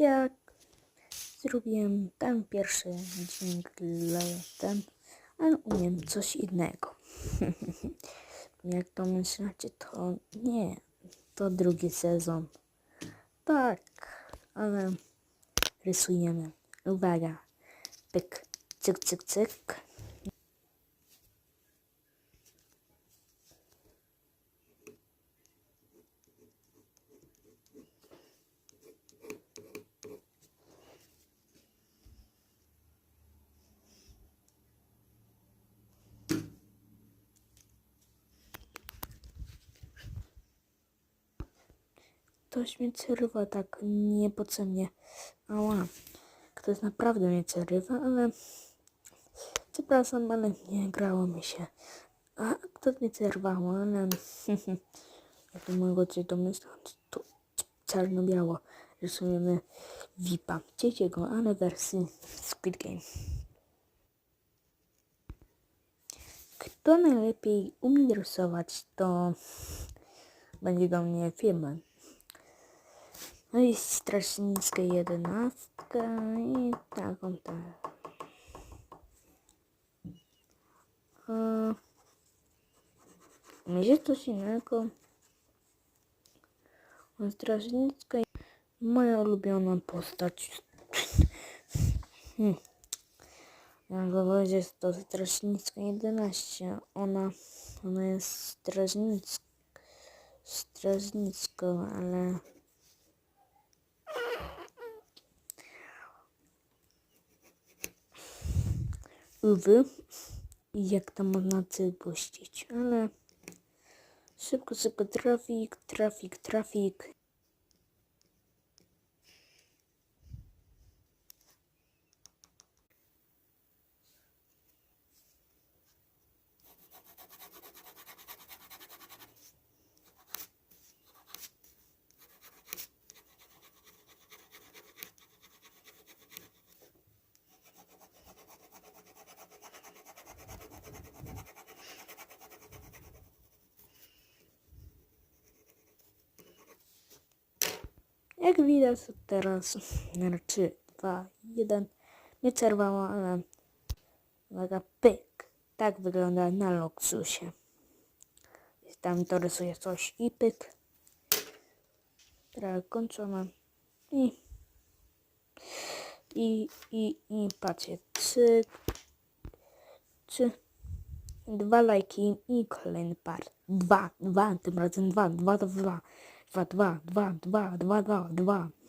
jak zrobiłem ten pierwszy jingle, ten, ale umiem coś innego. jak to myślacie, to nie, to drugi sezon. Tak, ale rysujemy. Uwaga, pyk, cyk, cyk, cyk. Ktoś mnie przerywa tak niepotrzebnie. Ała. Ktoś naprawdę mnie przerywa, ale... Przepraszam, ale nie grało mi się. A ktoś mnie przerwało, ale... Jak to mogło cię domyślać, to czarno-biało. Rysujemy VIPa. Trzeciego, ale wersji Squid Game. Kto najlepiej umie rysować, to będzie do mnie filmem. No i strażnicka jedenastka i taką tak. E, Będzie coś innego. Strażnicka moja ulubiona postać. Hmm. Jak powiedzieć, to strażnicka 11. Ona, ona jest strażnicką, strażnicką, ale Uwy. Jak to można puścić, ale szybko, szybko trafik, trafik, trafik. Jak widać teraz, 3, 2, 1, nie przerwało, ale uwaga, pyk. Tak wygląda na Luxusie. Tam to rysuje coś i pyk. Teraz kończymy. I, i, i, i patrzcie, trzy, trzy, dwa lajki i kolejny par. Dwa, dwa, tym razem dwa, dwa, dwa, 2, 2, 2, 2, 2, 2, 2.